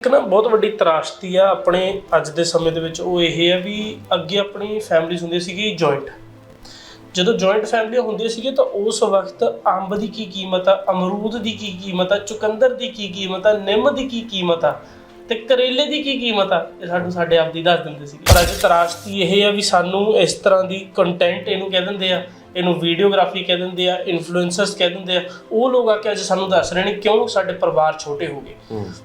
ਇੱਕ ਨਾ ਬਹੁਤ ਵੱਡੀ ਤਰਾਸ਼ਤੀ ਆ ਆਪਣੇ ਅੱਜ ਦੇ ਸਮੇਂ ਦੇ ਵਿੱਚ, ਉਹ ਇਹ ਹੈ ਵੀ ਅੱਗੇ ਆਪਣੀ ਫੈਮਿਲੀਜ਼ ਹੁੰਦੀ ਸੀਗੀ ਜੁਆਇੰਟ ਜਦੋਂ ਜੁਆਇੰਟ ਫੈਮਲੀਆਂ ਹੁੰਦੀਆਂ ਸੀਗੀ ਤਾਂ ਉਸ ਵਕਤ ਅੰਬ ਦੀ ਕੀ ਕੀਮਤ ਆ, ਅਮਰੂਦ ਦੀ ਕੀ ਕੀਮਤ ਆ, ਚੁਕੰਦਰ ਦੀ ਕੀ ਕੀਮਤ ਆ, ਨਿੰਮ ਦੀ ਕੀ ਕੀਮਤ ਆ ਤੇ ਕਰੇਲੇ ਦੀ ਕੀ ਕੀਮਤ ਆ, ਇਹ ਸਾਨੂੰ ਸਾਡੇ ਆਪ ਦੀ ਦੱਸ ਦਿੰਦੇ ਸੀਗੇ। ਪਰ ਅੱਜ ਤਰਾਸ਼ਤੀ ਇਹ ਆ ਵੀ ਸਾਨੂੰ ਇਸ ਤਰ੍ਹਾਂ ਦੀ ਕੰਟੈਂਟ ਇਹਨੂੰ ਕਹਿ ਦਿੰਦੇ ਆ ਇਹਨੂੰ ਵੀਡੀਓਗ੍ਰਾਫੀ ਕਹਿ ਦਿੰਦੇ ਆ ਇਨਫਲੂਐਂਸਰਸ ਕਹਿ ਦਿੰਦੇ ਆ ਉਹ ਲੋਕ ਆ ਕੇ ਅੱਜ ਸਾਨੂੰ ਦੱਸ ਰਹੇ ਨੇ ਕਿਉਂ ਸਾਡੇ ਪਰਿਵਾਰ ਛੋਟੇ ਹੋ ਗਏ।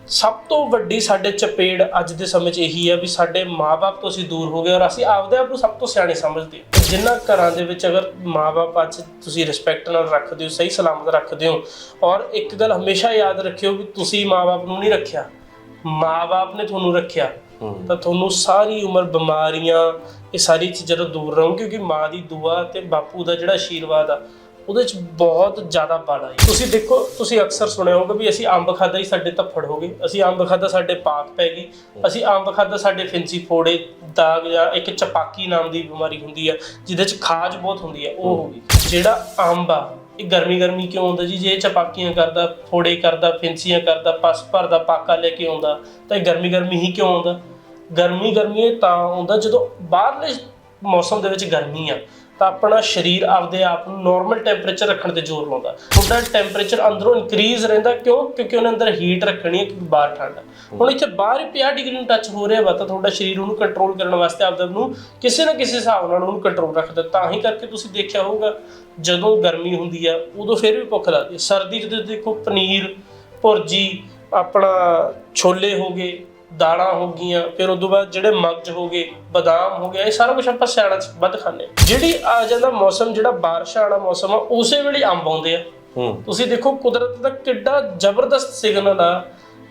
ਸਭ ਤੋਂ ਵੱਡੀ ਸਾਡੇ ਚਪੇੜ ਅੱਜ ਦੇ ਸਮੇਂ 'ਚ ਇਹੀ ਹੈ ਵੀ ਸਾਡੇ ਮਾਪੇ ਤੋਂ ਅਸੀਂ ਦੂਰ ਹੋ ਗਏ ਔਰ ਅਸੀਂ ਆਪਦੇ ਆਪ ਨੂੰ ਸਭ ਤੋਂ ਸਿਆਣੇ ਸਮਝਦੇ ਹਾਂ ਜਿਨ੍ਹਾਂ ਘਰਾਂ ਦੇ ਵਿੱਚ ਅਗਰ ਮਾਪੇ ਅੱਜ ਤੁਸੀਂ ਰਿਸਪੈਕਟ ਨਾਲ ਰੱਖਦੇ ਹੋ ਸਹੀ ਸਲਾਮਤ ਰੱਖਦੇ ਹੋ ਔਰ ਇੱਕ ਗੱਲ ਹਮੇਸ਼ਾ ਯਾਦ ਰੱਖਿਓ ਵੀ ਤੁਸੀਂ ਮਾਪੇ ਨੂੰ ਨਹੀਂ ਰੱਖਿਆ। ਮਾਪੇ ਨੇ ਤੁਹਾਨੂੰ ਰੱਖਿਆ। ਤਾਂ ਤੁਹਾਨੂੰ ਸਾਰੀ ਉਮਰ ਬਿਮਾਰੀਆਂ, ਇਹ ਸਾਰੀ ਚੀਜ਼ਾਂ ਤੋਂ ਦੂਰ ਰਹੋ, ਕਿਉਂਕਿ ਮਾਂ ਦੀ ਦੁਆ ਤੇ ਬਾਪੂ ਦਾ ਜਿਹੜਾ ਆਸ਼ੀਰਵਾਦ ਆ, ਉਹਦੇ ਚ ਬਹੁਤ ਜ਼ਿਆਦਾ ਬਲ ਆ ਤੁਸੀਂ ਦੇਖੋ, ਤੁਸੀਂ ਅਕਸਰ ਸੁਣਿਆ ਹੋਊਗਾ ਵੀ ਅਸੀਂ ਅੰਬ ਖਾਦਾ ਹੀ ਸਾਡੇ ਧੱਫੜ ਹੋ ਗਏ, ਅਸੀਂ ਅੰਬ ਖਾਦਾ ਸਾਡੇ ਪਾਕ ਪੈ ਗਈ ਅਸੀਂ ਅੰਬ ਖਾਦਾ ਸਾਡੇ ਫਿੰਸੀ ਫੋੜੇ, ਦਾਗ ਜਾਂ ਇੱਕ ਚਪਾਕੀ ਨਾਮ ਦੀ ਬਿਮਾਰੀ ਹੁੰਦੀ ਆ, ਜਿਹਦੇ ਚ ਖਾਜ ਬਹੁਤ ਹੁੰਦੀ ਆ, ਉਹ ਹੋ ਗਈ। ਜਿਹੜਾ ਅੰਬ ਆ, ਇਹ ਗਰਮੀ ਗਰਮੀ ਕਿਉਂ ਹੁੰਦਾ ਜੀ? ਜੇ ਇਹ ਚਪਾਕੀਆਂ ਕਰਦਾ, ਫੋੜੇ ਕਰਦਾ, ਫਿੰਸੀਆਂ ਕਰਦਾ ਪਸ ਭਰਦਾ, ਪਾਕਾ ਲੈ ਕੇ ਆਉਂਦਾ, ਤਾਂ ਇਹ ਗਰਮੀ ਗਰਮੀ ਹੀ ਕਿਉਂ ਆਉਂਦਾ? ਗਰਮੀ ਗਰਮੀ ਇਹ ਤਾਂ ਹੁੰਦਾ ਜਦੋਂ ਬਾਹਰਲੇ ਮੌਸਮ ਦੇ ਵਿੱਚ ਗਰਮੀ ਆ, ਤਾਂ ਆਪਣਾ ਸਰੀਰ ਆਪਦੇ ਆਪ ਨੂੰ ਨਾਰਮਲ ਟੈਂਪਰੇਚਰ ਰੱਖਣ ਤੇ ਜ਼ੋਰ ਲਾਉਂਦਾ। ਤੁਹਾਡਾ ਟੈਂਪਰੇਚਰ ਅੰਦਰੋਂ ਇਨਕਰੀਜ਼ ਰਹਿੰਦਾ ਕਿਉਂ? ਕਿਉਂਕਿ ਉਹਨੇ ਅੰਦਰ ਹੀਟ ਰੱਖਣੀ ਹੈ ਕਿਉਂਕਿ ਬਾਹਰ ਠੰਡ। ਆ ਹੁਣ ਇੱਥੇ ਬਾਹਰ ਹੀ 50 ਡਿਗਰੀ ਨੂੰ ਟੱਚ ਹੋ ਰਿਹਾ ਵਾ, ਤਾਂ ਤੁਹਾਡਾ ਸਰੀਰ ਉਹਨੂੰ ਕੰਟਰੋਲ ਕਰਨ ਵਾਸਤੇ ਆਪਦੇ ਨੂੰ ਕਿਸੇ ਨਾ ਕਿਸੇ ਹਿਸਾਬ ਨਾਲ ਉਹਨੂੰ ਕੰਟਰੋਲ ਰੱਖਦਾ ਤਾਂ ਹੀ ਕਰਕੇ ਤੁਸੀਂ ਦੇਖਿਆ ਹੋਊਗਾ, ਜਦੋਂ ਗਰਮੀ ਹੁੰਦੀ ਆ, ਉਦੋਂ ਫਿਰ ਵੀ ਭੁੱਖ ਲੱਗਦੀ ਸਰਦੀ 'ਚ ਤੁਸੀਂ ਦੇਖੋ, ਪਨੀਰ, ਭੁਰਜੀ, ਆਪਣਾ ਛੋਲੇ ਹੋ ਦਾਲਾਂ ਹੋ ਗਈਆਂ ਫਿਰ ਉਦੋਂ ਬਾਅਦ ਜਿਹੜੇ ਮਗਜ ਹੋ ਗਏ ਬਦਾਮ ਹੋ ਗਿਆ ਇਹ ਸਾਰਾ ਕੁਝ ਆਪਾਂ ਸਿਆਣਾ ਚ ਵੱਧ ਖਾਂਦੇ ਹਾਂ। ਜਿਹੜੀ ਆ ਜਾਂਦਾ ਮੌਸਮ ਜਿਹੜਾ ਬਾਰਿਸ਼ਾਂ ਵਾਲਾ ਮੌਸਮ ਆ ਉਸੇ ਵੇਲੇ ਅੰਬ ਆਉਂਦੇ ਆ। ਹੂੰ। ਤੁਸੀਂ ਦੇਖੋ ਕੁਦਰਤ ਦਾ ਕਿੱਡਾ ਜ਼ਬਰਦਸਤ ਸਿਗਨਲ ਆ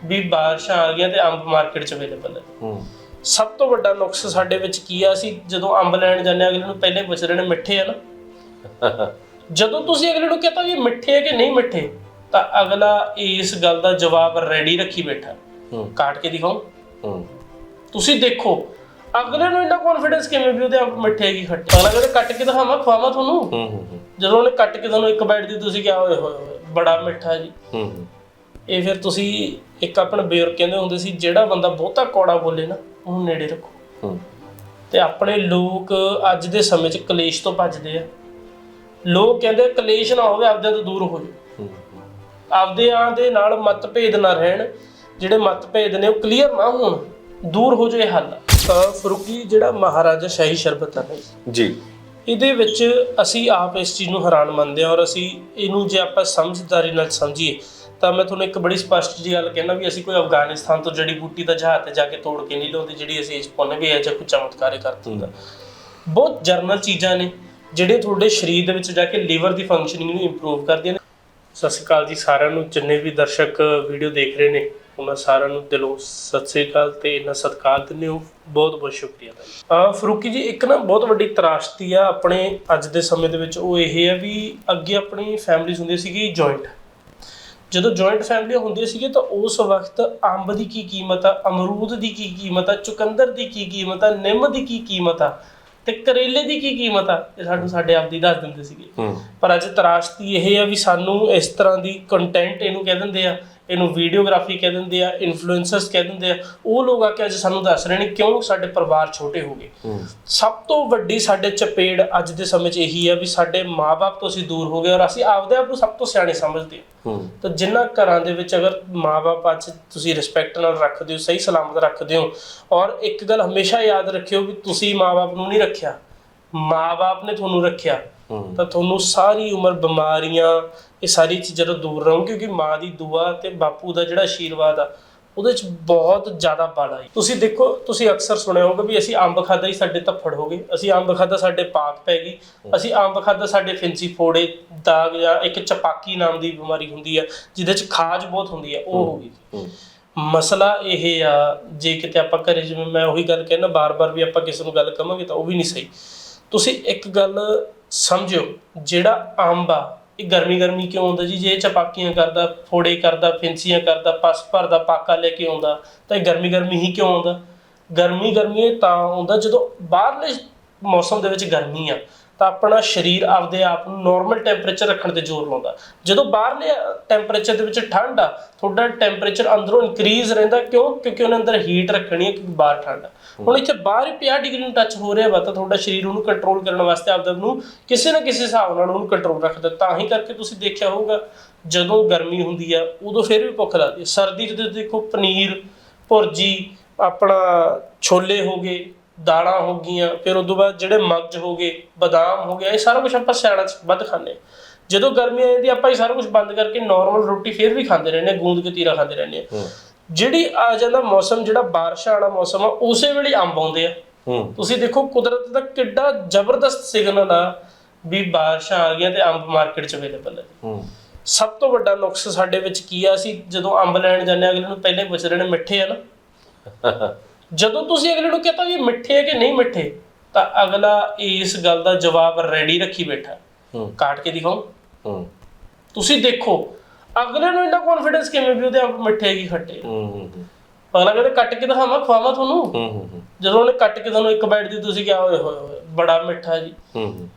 ਵੀ ਬਾਰਿਸ਼ਾਂ ਆ ਗਈਆਂ ਤੇ ਅੰਬ ਮਾਰਕੀਟ 'ਚ ਅਵੇਲੇਬਲ ਹੈ ਹੂੰ। ਸਭ ਤੋਂ ਵੱਡਾ ਨੁਕਸ ਸਾਡੇ ਵਿੱਚ ਕੀ ਆ ਅਸੀਂ ਜਦੋਂ ਅੰਬ ਲੈਣ ਜਾਂਦੇ ਅਗਲੇ ਨੂੰ ਪਹਿਲੇ ਪੁੱਛ ਰਹੇ ਨੇ ਮਿੱਠੇ ਆ ਨਾ। ਜਦੋਂ ਤੁਸੀਂ ਅਗਲੇ ਨੂੰ ਕਹਤਾ ਵੀ ਮਿੱਠੇ ਆ ਕਿ ਨਹੀਂ ਮਿੱਠੇ ਤਾਂ ਅਗਲਾ ਇਸ ਗੱਲ ਦਾ ਜਵਾਬ ਰੈਡੀ ਰੱਖੀ ਬੈਠਾ। ਹੂੰ। ਕਾਟ ਕੇ ਦਿਖਾਓ। ਹੂੰ। ਤੁਸੀਂ ਦੇਖੋ ਅਗਲੇ ਨੂੰ ਇੰਨਾ ਕੌਨਫੀਡੈਂਸ ਕਿਵੇਂ ਵੀ ਉਹਦੇ ਆਪ ਮਿੱਠੇ ਕੀ ਖੱਟੇ। ਅਗਲਾ ਕਹਿੰਦਾ ਕੱਟ ਕੇ ਦਿਖਾਵਾਂ ਖਵਾਵਾਂ ਤੁਹਾਨੂੰ? ਹੂੰ ਹੂੰ ਜਦੋਂ ਉਹਨੇ ਕੱਟ ਕੇ ਤੁਹਾਨੂੰ ਇੱਕ ਬਾਈਟ ਦੀ ਤੁਸੀਂ ਕਿਹਾ ਓਏ ਹੋਏ ਹੋਏ ਬੜਾ ਮਿੱਠਾ ਜੀ। ਹੂੰ ਇਹ ਫਿਰ ਤੁਸੀਂ ਇੱਕ ਆਪਣੇ ਬਜ਼ੁਰਗ ਕਹਿੰਦੇ ਹੁੰਦੇ ਸੀ ਜਿਹੜਾ ਬੰਦਾ ਬਹੁਤਾ ਕੌੜਾ ਬੋਲੇ ਨਾ ਉਹਨੂੰ ਨੇੜੇ ਰੱਖੋ। ਹੂੰ। ਤੇ ਆਪਣੇ ਲੋਕ ਅੱਜ ਦੇ ਸਮੇਂ 'ਚ ਕਲੇਸ਼ ਤੋਂ ਭੱਜਦੇ ਆ। ਲੋਕ ਕਹਿੰਦੇ ਕਲੇਸ਼ ਨਾ ਹੋਵੇ ਆਪਦੇ ਤੋਂ ਦੂਰ ਹੋ ਜਾਓ ਹੂੰ। ਆਪਦੇ ਆਂ ਦੇ ਨਾਲ ਮਤਭੇਦ ਨਾ ਰਹਿਣ। ਜਿਹੜੇ ਮਤਭੇਦ ਨੇ ਉਹ ਕਲੀਅਰ ਨਾ ਹੋਣ ਦੂਰ ਹੋ ਜਾਏ ਹੱਲ ਫਰੂਕੀ ਜਿਹੜਾ ਮਹਾਰਾਜਾ ਸ਼ਾਹੀ ਸ਼ਰਬਤ ਹੈ ਜੀ। ਇਹਦੇ ਵਿੱਚ ਅਸੀਂ ਆਪ ਇਸ ਚੀਜ਼ ਨੂੰ ਹੈਰਾਨ ਮੰਨਦੇ ਹਾਂ ਔਰ ਅਸੀਂ ਇਹਨੂੰ ਜੇ ਆਪਾਂ ਸਮਝਦਾਰੀ ਨਾਲ ਸਮਝੀਏ ਤਾਂ ਮੈਂ ਤੁਹਾਨੂੰ ਇੱਕ ਬੜੀ ਸਪਸ਼ਟ ਜੀ ਗੱਲ ਕਹਿਣਾ ਵੀ ਅਸੀਂ ਕੋਈ ਅਫਗਾਨਿਸਤਾਨ ਤੋਂ ਜੜੀ ਬੂਟੀ ਦਾ ਜਹਾਜ਼ ਤੇ ਜਾ ਕੇ ਤੋੜ ਕੇ ਨਹੀਂ ਲਿਆਉਂਦੇ ਜਿਹੜੀ ਅਸੀਂ ਇਸ ਪੁੰਨ ਵੀ ਹੈ ਜਾਂ ਕੋਈ ਚਮਤਕਾਰੇ ਕਰਦੇ ਹੁੰਦਾ। ਬਹੁਤ ਜਰਨਲ ਚੀਜ਼ਾਂ ਨੇ ਜਿਹੜੇ ਤੁਹਾਡੇ ਸਰੀਰ ਦੇ ਵਿੱਚ ਜਾ ਕੇ ਲੀਵਰ ਦੀ ਫੰਕਸ਼ਨਿੰਗ ਨੂੰ ਇੰਪਰੂਵ ਕਰਦੀਆਂ ਨੇ। ਸਤਿ ਸ਼੍ਰੀ ਅਕਾਲ ਜੀ ਸਾਰਿਆਂ ਨੂੰ ਜਿੰਨੇ ਵੀ ਦਰਸ਼ਕ ਵੀਡੀਓ ਦੇਖ ਰਹੇ ਨੇ ਉਹਨਾਂ ਸਾਰਿਆਂ ਨੂੰ ਦਿਲੋਂ ਸਤਿ ਸ਼੍ਰੀ ਅਕਾਲ ਤੇ ਇਹਨਾਂ ਸਤਿਕਾਰ ਦਿੰਦੇ ਹੋ। ਬਹੁਤ ਬਹੁਤ ਸ਼ੁਕਰੀਆ ਆ ਫਰੂਕੀ ਜੀ ਇੱਕ ਨਾ ਬਹੁਤ ਵੱਡੀ ਤਰਾਸ਼ਤੀ ਆ ਆਪਣੇ ਅੱਜ ਦੇ ਸਮੇਂ ਦੇ ਵਿੱਚ। ਉਹ ਇਹ ਹੈ ਵੀ ਅੱਗੇ ਆਪਣੀ ਫੈਮਿਲੀਜ਼ ਹੁੰਦੀਆਂ ਸੀਗੀ ਜੁਆਇੰਟ ਜਦੋਂ ਜੁਆਇੰਟ ਫੈਮਲੀਆਂ ਹੁੰਦੀਆਂ ਸੀਗੀਆਂ ਤਾਂ ਉਸ ਵਕਤ ਅੰਬ ਦੀ ਕੀ ਕੀਮਤ ਆ ਅਮਰੂਦ ਦੀ ਕੀ ਕੀਮਤ ਆ ਚੁਕੰਦਰ ਦੀ ਕੀ ਕੀਮਤ ਆ ਨਿੰਮ ਦੀ ਕੀ ਕੀਮਤ ਆ ਤੇ ਕਰੇਲੇ ਦੀ ਕੀ ਕੀਮਤ ਆ ਇਹ ਸਾਨੂੰ ਸਾਡੇ ਆਪ ਦੀ ਦੱਸ ਦਿੰਦੇ ਸੀਗੇ। ਪਰ ਅੱਜ ਤਰਾਸ਼ਤੀ ਇਹ ਆ ਵੀ ਸਾਨੂੰ ਇਸ ਤਰ੍ਹਾਂ ਦੀ ਕੰਟੈਂਟ ਇਹਨੂੰ ਕਹਿ ਦਿੰਦੇ ਆ ਇਹਨੂੰ ਵੀਡੀਓਗ੍ਰਾਫੀ ਕਹਿ ਦਿੰਦੇ ਆ ਇਨਫਲੂਐਂਸਰਸ ਕਹਿ ਦਿੰਦੇ ਆ ਉਹ ਲੋਕ ਆ ਕੇ ਅੱਜ ਸਾਨੂੰ ਦੱਸ ਰਹੇ ਨੇ ਕਿਉਂ ਸਾਡੇ ਪਰਿਵਾਰ ਛੋਟੇ ਹੋ ਗਏ। ਸਭ ਤੋਂ ਵੱਡੀ ਸਾਡੇ ਚਪੇੜ ਅੱਜ ਦੇ ਸਮੇਂ 'ਚ ਇਹੀ ਆ ਵੀ ਸਾਡੇ ਮਾਪੇ ਤੋਂ ਅਸੀਂ ਦੂਰ ਹੋ ਗਏ ਔਰ ਅਸੀਂ ਆਪਦੇ ਆਪ ਨੂੰ ਸਭ ਤੋਂ ਸਿਆਣੇ ਸਮਝਦੇ ਹਾਂ। ਤਾਂ ਜਿਨ੍ਹਾਂ ਘਰਾਂ ਦੇ ਵਿੱਚ ਅਗਰ ਮਾਪੇ ਅੱਜ ਤੁਸੀਂ ਰਿਸਪੈਕਟ ਨਾਲ ਰੱਖਦੇ ਹੋ ਸਹੀ ਸਲਾਮਤ ਰੱਖਦੇ ਹੋ ਔਰ ਇੱਕ ਗੱਲ ਹਮੇਸ਼ਾ ਯਾਦ ਰੱਖਿਓ ਵੀ ਤੁਸੀਂ ਮਾਪੇ ਨੂੰ ਨਹੀਂ ਰੱਖਿਆ ਮਾਪੇ ਨੇ ਤੁਹਾਨੂੰ ਰੱਖਿਆ। ਤਾਂ ਤੁਹਾਨੂੰ ਸਾਰੀ ਉਮਰ ਬਿਮਾਰੀਆਂ ਇਹ ਸਾਰੀ ਚੀਜ਼ਾਂ ਤੋਂ ਦੂਰ ਰਹੋ ਕਿਉਂਕਿ ਮਾਂ ਦੀ ਦੁਆ ਤੇ ਬਾਪੂ ਦਾ ਜਿਹੜਾ ਆਸ਼ੀਰਵਾਦ ਆ ਉਹਦੇ ਚ ਬਹੁਤ ਜ਼ਿਆਦਾ ਬਲ ਆ ਤੁਸੀਂ ਦੇਖੋ ਤੁਸੀਂ ਅਕਸਰ ਸੁਣਿਆ ਹੋਊਗਾ ਵੀ ਅਸੀਂ ਅੰਬ ਖਾਦਾ ਹੀ ਸਾਡੇ ਧੱਫੜ ਹੋ ਗਏ। ਅਸੀਂ ਅੰਬ ਖਾਦਾ ਸਾਡੇ ਪਾਕ ਪੈ ਗਈ। ਅਸੀਂ ਅੰਬ ਖਾਦਾ ਸਾਡੇ ਫਿੰਸੀ ਫੋੜੇ ਦਾਗ ਜਾਂ ਇੱਕ ਚਪਾਕੀ ਨਾਮ ਦੀ ਬਿਮਾਰੀ ਹੁੰਦੀ ਆ ਜਿਹਦੇ ਚ ਖਾਜ ਬਹੁਤ ਹੁੰਦੀ ਆ ਉਹ ਹੋ। ਗਈ ਮਸਲਾ ਇਹ ਆ ਜੇ ਕਿਤੇ ਆਪਾਂ ਘਰੇ ਜਿਵੇਂ ਮੈਂ ਉਹੀ ਗੱਲ ਕਹਿਣਾ ਬਾਰ-ਬਾਰ ਵੀ ਆਪਾਂ ਕਿਸੇ ਨੂੰ ਗੱਲ ਕਵਾਂਗੇ ਤਾਂ ਉਹ ਵੀ ਨਹੀਂ ਸਹੀ। ਤੁਸੀਂ ਇੱਕ ਗੱਲ ਸਮਝਿਓ, ਜਿਹੜਾ ਅੰਬ ਆ ਇਹ ਗਰਮੀ ਗਰਮੀ ਕਿਉਂ ਆਉਂਦਾ ਜੀ? ਜੇ ਇਹ ਚਪਾਕੀਆਂ ਕਰਦਾ, ਫੋੜੇ ਕਰਦਾ, ਫਿੰਸੀਆਂ ਕਰਦਾ ਪਸ ਭਰਦਾ, ਪਾਕਾ ਲੈ ਕੇ ਆਉਂਦਾ, ਤਾਂ ਇਹ ਗਰਮੀ ਗਰਮੀ ਹੀ ਕਿਉਂ ਆਉਂਦਾ ਗਰਮੀ ਗਰਮੀ ਇਹ ਤਾਂ ਆਉਂਦਾ ਜਦੋਂ ਬਾਹਰਲੇ ਮੌਸਮ ਦੇ ਵਿੱਚ ਗਰਮੀ ਆ। ਤਾਂ ਆਪਣਾ ਸਰੀਰ ਆਪਦੇ ਆਪ ਨੂੰ ਨਾਰਮਲ ਟੈਂਪਰੇਚਰ ਰੱਖਣ ਤੇ ਜ਼ੋਰ ਲਾਉਂਦਾ। ਜਦੋਂ ਬਾਹਰਲੇ ਟੈਂਪਰੇਚਰ ਦੇ ਵਿੱਚ ਠੰਡ ਆ, ਤੁਹਾਡਾ ਟੈਂਪਰੇਚਰ ਅੰਦਰੋਂ ਇਨਕਰੀਜ਼ ਰਹਿੰਦਾ ਕਿਉਂ? ਕਿਉਂਕਿ ਉਹਨੇ ਅੰਦਰ ਹੀਟ ਰੱਖਣੀ ਹੈ, ਕਿਉਂਕਿ ਬਾਹਰ ਠੰਡ ਆ। ਹੁਣ ਇੱਥੇ ਬਾਹਰ ਹੀ 50 ਡਿਗਰੀ ਨੂੰ ਟੱਚ ਹੋ ਰਿਹਾ ਵਾ, ਤਾਂ ਤੁਹਾਡਾ ਸਰੀਰ ਉਹਨੂੰ ਕੰਟਰੋਲ ਕਰਨ ਵਾਸਤੇ ਆਪਦੇ ਆਪ ਨੂੰ ਕਿਸੇ ਨਾ ਕਿਸੇ ਹਿਸਾਬ ਨਾਲ ਉਹਨੂੰ ਕੰਟਰੋਲ ਰੱਖਦਾ ਤਾਂ ਹੀ ਕਰਕੇ ਤੁਸੀਂ ਦੇਖਿਆ ਹੋਊਗਾ, ਜਦੋਂ ਗਰਮੀ ਹੁੰਦੀ ਆ, ਉਦੋਂ ਫਿਰ ਵੀ ਭੁੱਖ ਲੱਗਦੀ ਸਰਦੀ 'ਚ ਤੁਸੀਂ ਦੇਖੋ ਪਨੀਰ, ਭੁਰਜੀ, ਆਪਣਾ ਛੋਲੇ ਹੋ ਗਏ ਦਾਲਾਂ ਹੋ ਗਈਆਂ ਫਿਰ ਉਦੋਂ ਬਾਅਦ ਜਿਹੜੇ ਮਗਜ ਹੋ ਗਏ ਬਦਾਮ ਹੋ ਗਿਆ ਇਹ ਸਾਰਾ ਕੁਝ ਆਪਾਂ ਸਿਆਲਾਂ 'ਚ ਵੱਧ ਖਾਂਦੇ ਜਦੋਂ ਗਰਮੀ ਆ ਜਾਂਦੀ ਆ, ਆਪਾਂ ਇਹ ਸਾਰਾ ਕੁਝ ਬੰਦ ਕਰਕੇ ਨਾਰਮਲ ਰੋਟੀ ਫਿਰ ਵੀ ਖਾਂਦੇ ਰਹਿੰਦੇ ਗੂੰਦ ਕਤੀਰਾ ਖਾਂਦੇ ਰਹਿੰਦੇ ਹਾਂ। ਜਿਹੜੀ ਆ ਜਾਂਦਾ ਮੌਸਮ ਜਿਹੜਾ ਬਾਰਿਸ਼ਾਂ ਵਾਲਾ ਮੌਸਮ ਆ ਉਸੇ ਵੇਲੇ ਅੰਬ ਆਉਂਦੇ ਆ। ਤੁਸੀਂ ਦੇਖੋ ਕੁਦਰਤ ਦਾ ਕਿੱਡਾ ਜ਼ਬਰਦਸਤ ਸਿਗਨਲ ਆ ਵੀ ਬਾਰਿਸ਼ਾਂ ਆ ਗਈਆਂ ਤੇ ਅੰਬ ਮਾਰਕੀਟ 'ਚ ਅਵੇਲੇਬਲ ਹੈ। ਸਭ ਤੋਂ ਵੱਡਾ ਨੁਕਸ ਸਾਡੇ ਵਿੱਚ ਕੀ ਆ ਅਸੀਂ ਜਦੋਂ ਅੰਬ ਲੈਣ ਜਾਂਦੇ ਅਗਲੇ ਨੂੰ ਪਹਿਲਾਂ ਪੁੱਛ ਰਹੇ ਨੇ ਮਿੱਠੇ ਆ ਨਾ। ਜਦੋਂ ਤੁਸੀਂ ਅਗਲੇ ਨੂੰ ਕਹਤਾ ਵੀ ਮਿੱਠੇ ਆ ਕਿ ਨਹੀਂ ਮਿੱਠੇ ਤਾਂ ਅਗਲਾ ਇਸ ਗੱਲ ਦਾ ਜਵਾਬ ਰੈਡੀ ਰੱਖੀ ਬੈਠਾ। ਹੂੰ। ਕਾਟ ਕੇ ਦਿਖਾਓ। ਹੂੰ। ਤੁਸੀਂ ਦੇਖੋ ਅਗਲੇ ਨੂੰ ਇੰਨਾ ਕੌਨਫੀਡੈਂਸ ਕਿਵੇਂ ਵੀ ਉਹਦੇ ਅੰਬ ਮਿੱਠੇ ਆ ਕੀ ਖੱਟੇ? ਹੂੰ ਹੂੰ ਅਗਲਾ ਕਹਿੰਦਾ ਕੱਟ ਕੇ ਦਿਖਾਵਾਂ ਖਵਾਵਾਂ ਤੁਹਾਨੂੰ? ਹੂੰ ਹੂੰ ਜਦੋਂ ਉਹਨੇ ਕੱਟ ਕੇ ਤੁਹਾਨੂੰ ਇੱਕ ਬਾਈਟ ਦੀ ਤੁਸੀਂ ਕਿਹਾ ਹੋਏ ਹੋਏ ਹੋਏ ਬੜਾ ਮਿੱਠਾ ਜੀ। ਹੂੰ।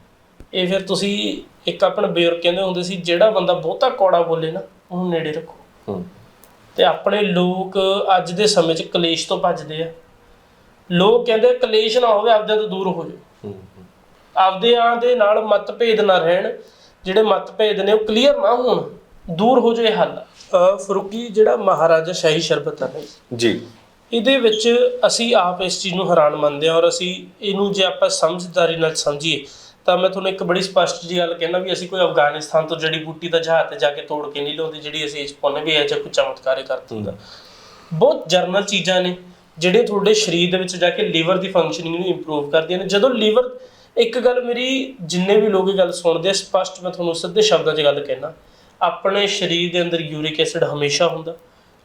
ਇਹ ਫਿਰ ਤੁਸੀਂ ਇੱਕ ਆਪਣੇ ਬਜ਼ੁਰਗ ਕਹਿੰਦੇ ਹੁੰਦੇ ਸੀ ਜਿਹੜਾ ਬੰਦਾ ਬਹੁਤਾ ਕੌੜਾ ਬੋਲੇ ਨਾ ਉਹਨੂੰ ਨੇੜੇ ਰੱਖੋ। ਹੂੰ। ਤੇ ਆਪਣੇ ਲੋਕ ਅੱਜ ਦੇ ਸਮੇਂ 'ਚ ਕਲੇਸ਼ ਤੋਂ ਭੱਜਦੇ ਆ। ਲੋਕ ਕਹਿੰਦੇ ਕਲੇਸ਼ ਨਾ ਹੋਵੇ ਆਪਦੇ ਤੋਂ ਦੂਰ ਹੋ ਜਾਓ। ਹੂੰ ਆਪਦੇ ਆਂ ਦੇ ਨਾਲ ਮਤਭੇਦ ਨਾ ਰਹਿਣ ਜਿਹੜੇ ਮਤਭੇਦ ਨੇ ਉਹ ਕਲੀਅਰ ਨਾ ਹੋਣ ਦੂਰ ਹੋ ਜਾਏ ਹੱਲ। ਫਰੂਕੀ ਜਿਹੜਾ ਮਹਾਰਾਜਾ ਸ਼ਾਹੀ ਸ਼ਰਬਤ ਹੈ ਜੀ। ਇਹਦੇ ਵਿੱਚ ਅਸੀਂ ਆਪ ਇਸ ਚੀਜ਼ ਨੂੰ ਹੈਰਾਨ ਮੰਨਦੇ ਹਾਂ ਔਰ ਅਸੀਂ ਇਹਨੂੰ ਜੇ ਆਪਾਂ ਸਮਝਦਾਰੀ ਨਾਲ ਸਮਝੀਏ ਤਾਂ ਮੈਂ ਤੁਹਾਨੂੰ ਇੱਕ ਬੜੀ ਸਪਸ਼ਟ ਜੀ ਗੱਲ ਕਹਿਣਾ ਵੀ ਅਸੀਂ ਕੋਈ ਅਫਗਾਨਿਸਤਾਨ ਤੋਂ ਜੜੀ ਬੂਟੀ ਦਾ ਜਹਾਜ਼ ਤੇ ਜਾ ਕੇ ਤੋੜ ਕੇ ਨਹੀਂ ਲਿਆਉਂਦੇ, ਜਿਹੜੀ ਅਸੀਂ ਇਸ ਪੁੰਨ ਵੀ ਹੈ ਜਾਂ ਕੋਈ ਚਮਤਕਾਰੇ ਕਰ ਦਿੰਦਾ ਬਹੁਤ ਜਰਨਲ ਚੀਜ਼ਾਂ ਨੇ, ਜਿਹੜੇ ਤੁਹਾਡੇ ਸਰੀਰ ਦੇ ਵਿੱਚ ਜਾ ਕੇ ਲੀਵਰ ਦੀ ਫੰਕਸ਼ਨਿੰਗ ਨੂੰ ਇੰਪਰੂਵ ਕਰਦੀਆਂ ਨੇ। ਜਦੋਂ ਲੀਵਰ, ਇੱਕ ਗੱਲ ਮੇਰੀ ਜਿੰਨੇ ਵੀ ਲੋਕ ਇਹ ਗੱਲ ਸੁਣਦੇ ਆ, ਸਪਸ਼ਟ ਮੈਂ ਤੁਹਾਨੂੰ ਸਿੱਧੇ ਸ਼ਬਦਾਂ 'ਚ ਗੱਲ ਕਹਿਣਾ, ਆਪਣੇ ਸਰੀਰ ਦੇ ਅੰਦਰ ਯੂਰਿਕ ਐਸਿਡ ਹਮੇਸ਼ਾ ਹੁੰਦਾ,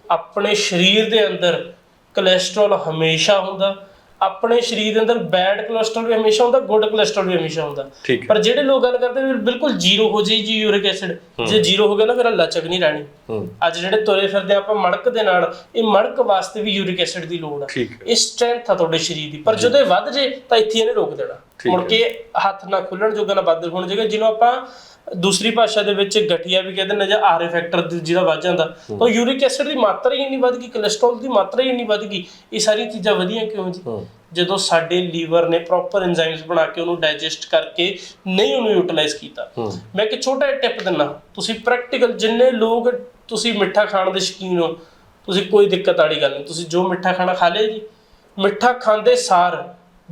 ਆਪਣੇ ਸਰੀਰ ਦੇ ਅੰਦਰ ਕੋਲੇਸਟ੍ਰੋਲ ਹਮੇਸ਼ਾ ਹੁੰਦਾ ਆਪਣੇ ਸਰੀਰ ਦੇ ਅੰਦਰ ਬੈਡ ਕੋਲੇਸਟ੍ਰੋਲ ਵੀ ਹਮੇਸ਼ਾ ਹੁੰਦਾ ਗੁੱਡ ਕੋਲੇਸਟ੍ਰੋਲ ਵੀ ਹਮੇਸ਼ਾ ਹੁੰਦਾ। ਠੀਕ ਹੈ। ਪਰ ਜਿਹੜੇ ਲੋਕ ਗੱਲ ਕਰਦੇ ਨੇ ਵੀ ਬਿਲਕੁਲ ਜ਼ੀਰੋ ਹੋ ਜਾਈ ਜੀ ਯੂਰਿਕ ਐਸਿਡ ਜੇ ਜ਼ੀਰੋ ਹੋ ਗਿਆ ਨਾ ਫਿਰ ਆਹ ਲਚਕ ਨਹੀਂ ਰਹਿਣੀ। ਹੂੰ। ਅੱਜ ਜਿਹੜੇ ਤੁਰੇ ਫਿਰਦੇ ਆਪਾਂ ਮੜਕ ਦੇ ਨਾਲ ਇਹ ਮੜਕ ਵਾਸਤੇ ਵੀ ਯੂਰਿਕ ਐਸਿਡ ਦੀ ਲੋੜ ਆ। ਠੀਕ ਹੈ। ਇਹ ਸਟਰੈਂਥ ਆ ਤੁਹਾਡੇ ਸਰੀਰ ਦੀ। ਪਰ ਜਦੋਂ ਇਹ ਵੱਧ ਜੇ ਤਾਂ ਇੱਥੇ ਇਹਨੇ ਰੋਕ ਦੇਣਾ। ਮੁੜ ਕੇ ਹੱਥ ਨਾ ਖੁੱਲਣ ਜੋਗਾ ਨਾ ਵੱਧ ਹੋਣ ਜੋਗਾ ਜਿਹਨੂੰ ਆਪਾਂ ਦੂਸਰੀ ਭਾਸ਼ਾ ਦੇ ਵਿੱਚ ਗਠੀਆ ਵੀ ਕਹਿੰਦੇ ਨੇ ਜਾਂ ਆਰ ਫੈਕਟਰ ਜਿਹਦਾ ਵੱਧ ਜਾਂਦਾ। ਤਾਂ ਯੂਰਿਕ ਐਸਿਡ ਦੀ ਮਾਤਰਾ ਹੀ ਇੰਨੀ ਵੱਧ ਗਈ ਕੋਲੇਸਟ੍ਰੋਲ ਦੀ ਮਾਤਰਾ ਹੀ ਇੰਨੀ ਵੱਧ ਗਈ ਇਹ ਸਾਰੀਆਂ ਚੀਜ਼ਾਂ ਵਧੀਆਂ ਕਿਉਂ ਜੀ? ਜਦੋਂ ਸਾਡੇ ਲੀਵਰ ਨੇ ਪ੍ਰੋਪਰ ਐਂਜ਼ਾਈਮਸ ਬਣਾ ਕੇ ਉਹਨੂੰ ਡਾਈਜੈਸਟ ਕਰਕੇ ਨਹੀਂ ਉਹਨੂੰ ਯੂਟਿਲਾਈਜ਼ ਕੀਤਾ। ਮੈਂ ਇੱਕ ਛੋਟਾ ਜਿਹਾ ਟਿਪ ਦਿੰਨਾ ਤੁਸੀਂ ਪ੍ਰੈਕਟੀਕਲ ਜਿੰਨੇ ਲੋਕ ਤੁਸੀਂ ਮਿੱਠਾ ਖਾਣ ਦੇ ਸ਼ੌਕੀਨ ਹੋ ਤੁਸੀਂ ਕੋਈ ਦਿੱਕਤ ਵਾਲੀ ਗੱਲ ਨਹੀਂ ਤੁਸੀਂ ਜੋ ਮਿੱਠਾ ਖਾਣਾ ਖਾ ਲਿਆ ਜੀ ਮਿੱਠਾ ਖਾਂਦੇ ਸਾਰ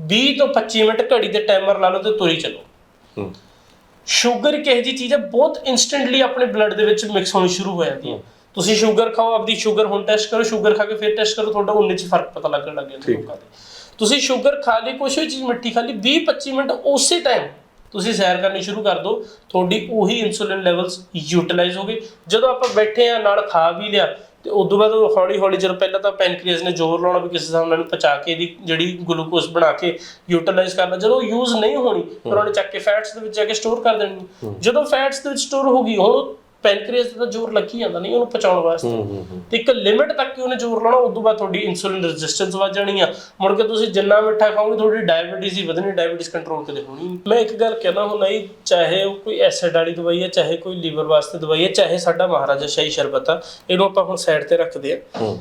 20 ਤੋਂ 25 ਮਿੰਟ ਘੜੀ ਦੇ ਟਾਈਮਰ ਲਾ ਲਓ ਤੇ ਤੁਰੀ ਚੱਲੋ। ਸ਼ੂਗਰ ਇੱਕ ਇਹੋ ਜਿਹੀ ਚੀਜ਼ ਹੈ ਬਹੁਤ ਇਨਸਟੈਂਟਲੀ ਆਪਣੇ ਬਲੱਡ ਦੇ ਵਿੱਚ ਮਿਕਸ ਹੋਣੀ ਸ਼ੁਰੂ ਹੋ ਜਾਂਦੀ ਹੈ। ਤੁਸੀਂ ਸ਼ੂਗਰ ਖਾਓ ਆਪਦੀ ਸ਼ੂਗਰ ਹੁਣ ਟੈਸਟ ਕਰੋ ਸ਼ੂਗਰ ਖਾ ਕੇ ਫਿਰ ਟੈਸਟ ਕਰੋ ਤੁਹਾਡਾ ਉਨੇ ਚ ਫ਼ਰਕ ਪਤਾ ਲੱਗਣ ਲੱਗ ਜਾਂਦਾ। ਲੋਕਾਂ ਦੇ। ਤੁਸੀਂ ਸ਼ੂਗਰ ਖਾ ਲਈ ਕੁਛ ਵੀ ਚੀਜ਼ ਮਿੱਠੀ ਖਾ ਲਈ 20 25 ਮਿੰਟ ਉਸੇ ਟਾਈਮ ਤੁਸੀਂ ਸੈਰ ਕਰਨੀ ਸ਼ੁਰੂ ਕਰ ਦਿਓ ਤੁਹਾਡੀ ਉਹੀ ਇਨਸੂਲਿਨ ਲੈਵਲਸ ਯੂਟਿਲਾਈਜ਼ ਹੋ ਗਏ। ਜਦੋਂ ਆਪਾਂ ਬੈਠੇ ਆ ਨਾਲ ਖਾ ਵੀ ਲਿਆ ਤੇ ਉਦੋਂ ਬਾਅਦ ਉਹ ਹੌਲੀ ਹੌਲੀ ਜਦੋਂ ਪਹਿਲਾਂ ਤਾਂ ਪੈਨਕ੍ਰੀਅਸ ਨੇ ਜ਼ੋਰ ਲਾਉਣਾ ਵੀ ਕਿਸੇ ਹਿਸਾਬ ਨਾਲ ਇਹਨੂੰ ਪਚਾ ਕੇ ਇਹਦੀ ਜਿਹੜੀ ਗਲੂਕੋਜ਼ ਬਣਾ ਕੇ ਯੂਟਿਲਾਈਜ਼ ਕਰਨਾ ਜਦੋਂ ਯੂਜ਼ ਨਹੀਂ ਹੋਣੀ ਫਿਰ ਉਹਨੇ ਚੱਕ ਕੇ ਫੈਟਸ ਦੇ ਵਿੱਚ ਜਾ ਕੇ ਸਟੋਰ ਕਰ ਦੇਣੀ। ਜਦੋਂ ਫੈਟਸ ਦੇ ਵਿੱਚ ਸਟੋਰ ਹੋ ਗਈ ਹੁਣ ਪੈਨਕ੍ਰੀਅਸ ਦਾ ਜ਼ੋਰ ਲੱਗੀ ਜਾਂਦਾ ਨਹੀਂ ਉਹਨੂੰ ਪਚਾਉਣ ਵਾਸਤੇ। ਤੇ ਇੱਕ ਲਿਮਿਟ ਤੱਕ ਹੀ ਉਹਨੇ ਜ਼ੋਰ ਲਾਉਣਾ ਉਦੋਂ ਬਾਅਦ ਤੁਹਾਡੀ ਇਨਸੂਲਿਨ ਰੈਜ਼ਿਸਟੈਂਸ ਵੱਧ ਜਾਣੀ ਆ। ਮੁੜ ਕੇ ਤੁਸੀਂ ਜਿੰਨਾ ਮਿੱਠਾ ਖਾਓਗੇ ਤੁਹਾਡੀ ਡਾਇਬੀਟੀਜ਼ ਹੀ ਵਧਣੀ ਡਾਇਬੀਟੀਜ਼ ਕੰਟਰੋਲ ਕਦੇ ਹੋਣੀ ਮੈਂ ਇੱਕ ਗੱਲ ਕਹਿਣਾ ਹੁਣ ਨਹੀਂ ਚਾਹੇ ਉਹ ਕੋਈ ਐਸਿਡ ਵਾਲੀ ਦਵਾਈ ਹੈ ਚਾਹੇ ਕੋਈ ਲੀਵਰ ਵਾਸਤੇ ਦਵਾਈ ਹੈ ਚਾਹੇ ਸਾਡਾ ਮਹਾਰਾਜਾ ਸ਼ਾਹੀ ਸ਼ਰਬਤ ਆ ਇਹਨੂੰ ਆਪਾਂ ਹੁਣ ਸਾਈਡ ਤੇ ਰੱਖਦੇ ਆ।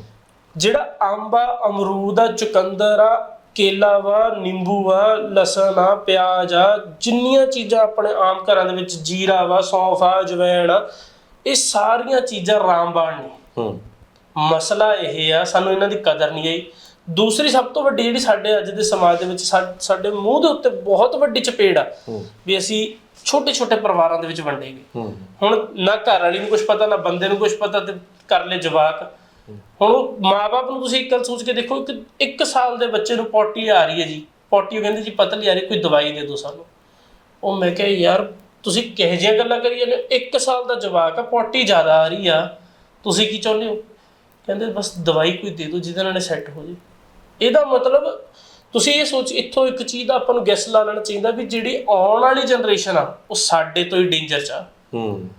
ਜਿਹੜਾ ਅੰਬ ਆ ਅਮਰੂਦ ਆ ਚੁਕੰਦਰ ਆ ਕੇਲਾ ਵਾ ਨਿੰਬੂ ਆ ਲਸਣ ਆ ਪਿਆਜ਼ ਆ ਜਿੰਨੀਆਂ ਚੀਜ਼ਾਂ ਆਪਣੇ ਆਮ ਘਰਾਂ ਦੇ ਵਿੱਚ ਜੀਰਾ ਵਾ ਸੌਂਫ ਆ ਜਵੈਣ ਆ ਇਹ ਸਾਰੀਆਂ ਚੀਜ਼ਾਂ ਰਾਮਬਾਣ ਨੇ। ਹੂੰ। ਮਸਲਾ ਇਹ ਆ ਸਾਨੂੰ ਇਹਨਾਂ ਦੀ ਕਦਰ ਨਹੀਂ ਆਈ। ਦੂਸਰੀ ਸਭ ਤੋਂ ਵੱਡੀ ਜਿਹੜੀ ਸਾਡੇ ਅੱਜ ਦੇ ਸਮਾਜ ਦੇ ਵਿੱਚ ਸਾਡੇ ਮੂੰਹ ਦੇ ਉੱਤੇ ਬਹੁਤ ਵੱਡੀ ਚਪੇੜ ਆ ਵੀ ਅਸੀਂ ਛੋਟੇ ਛੋਟੇ ਪਰਿਵਾਰਾਂ ਦੇ ਵਿੱਚ ਵੰਡੇ ਗਏ। ਹੁਣ ਨਾ ਘਰ ਵਾਲੀ ਨੂੰ ਕੁਝ ਪਤਾ ਨਾ ਬੰਦੇ ਨੂੰ ਕੁਝ ਪਤਾ ਤੇ ਕਰ ਲੈ ਜਵਾਕ। ਹੁਣ ਉਹ ਮਾਪੇ ਨੂੰ ਤੁਸੀਂ ਇੱਕ ਗੱਲ ਸੋਚ ਕੇ ਦੇਖੋ ਕਿ ਇੱਕ ਸਾਲ ਦੇ ਬੱਚੇ ਨੂੰ ਪੋਟੀ ਆ ਰਹੀ ਹੈ ਜੀ। ਪੋਟੀ ਉਹ ਕਹਿੰਦੇ ਜੀ ਪਤਲੀ ਆ ਰਹੀ ਕੋਈ ਦਵਾਈ ਦੇ ਦਿਓ ਸਾਨੂੰ। ਉਹ ਮੈਂ ਕਿਹਾ ਯਾਰ ਤੁਸੀਂ ਕਿਹੋ ਜਿਹੀਆਂ ਗੱਲਾਂ ਕਰੀ ਜਾਂਦੇ ਹੋ ਇੱਕ ਸਾਲ ਦਾ ਜਵਾਕ ਆ ਪੋਟੀ ਜ਼ਿਆਦਾ ਆ ਰਹੀ ਆ। ਤੁਸੀਂ ਕੀ ਚਾਹੁੰਦੇ ਹੋ? ਕਹਿੰਦੇ ਬਸ ਦਵਾਈ ਕੋਈ ਦੇ ਦਿਓ ਜਿਹਦੇ ਨਾਲ ਸੈੱਟ ਹੋ ਜੇ। ਇਹਦਾ ਮਤਲਬ ਤੁਸੀਂ ਇਹ ਸੋਚ ਇੱਥੋਂ ਇੱਕ ਚੀਜ਼ ਦਾ ਆਪਾਂ ਨੂੰ ਗੈਸ ਲਾ ਲੈਣਾ ਚਾਹੀਦਾ ਵੀ ਜਿਹੜੀ ਆਉਣ ਵਾਲੀ ਜਨਰੇਸ਼ਨ ਆ ਉਹ ਸਾਡੇ ਤੋਂ ਹੀ ਡੇਂਜਰ ਚ ਆ। ਹੂੰ।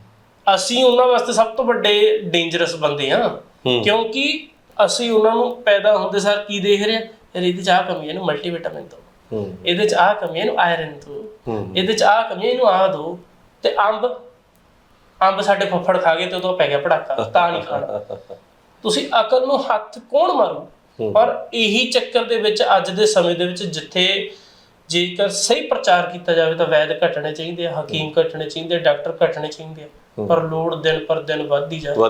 ਅਸੀਂ ਉਹਨਾਂ ਵਾਸਤੇ ਸਭ ਤੋਂ ਵੱਡੇ ਡੇਂਜਰਸ ਬੰਦੇ ਆ। ਕਿਉਂਕਿ ਅਸੀਂ ਉਹਨਾਂ ਨੂੰ ਪੈਦਾ ਹੁੰਦੇ ਸਾਰ ਕੀ ਦੇਖ ਰਹੇ ਆ? ਯਾਰ ਇਹਦੇ ਚ ਆਹ ਕਮੀ ਹੈ ਇਹਨੂੰ ਮਲਟੀਵਿਟਾਮਿਨ ਹੂੰ ਇਹਦੇ ਚ ਆਹ ਕਮੀ ਇਹਨੂੰ ਆਇਰਨ ਦੋ ਇਹਦੇ ਚ ਆਹ ਕਮੀ ਇਹਨੂੰ ਆਹ ਦੋ ਤੇ ਅੰਬ। ਅੰਬ ਸਾਡੇ ਫੁੱਫੜ ਖਾ ਗਏ ਤੇ ਉਦੋਂ ਪੈ ਗਿਆ ਪੜਾਕਾ ਤਾਂ ਨਹੀਂ ਖਾਣਾ। ਤੁਸੀਂ ਅਕਲ ਨੂੰ ਹੱਥ ਕੌਣ ਮਾਰੂ। ਔਰ ਇਹੀ ਚੱਕਰ ਦੇ ਵਿੱਚ ਅੱਜ ਦੇ ਸਮੇਂ ਦੇ ਵਿੱਚ ਜਿੱਥੇ ਜੇਕਰ ਸਹੀ ਪ੍ਰਚਾਰ ਕੀਤਾ ਜਾਵੇ ਤਾਂ ਵੈਦ ਘਟਣੇ ਚਾਹੀਦੇ ਆ ਹਕੀਮ ਘਟਣੇ ਚਾਹੀਦੇ ਆ ਡਾਕਟਰ ਘਟਣੇ ਚਾਹੀਦੇ ਆ। ਪਰ ਲੋੜ ਦਿਨ ਪਰ ਦਿਨ ਵੱਧਦੀ ਜਾ ਰਹੀ ਹੈ।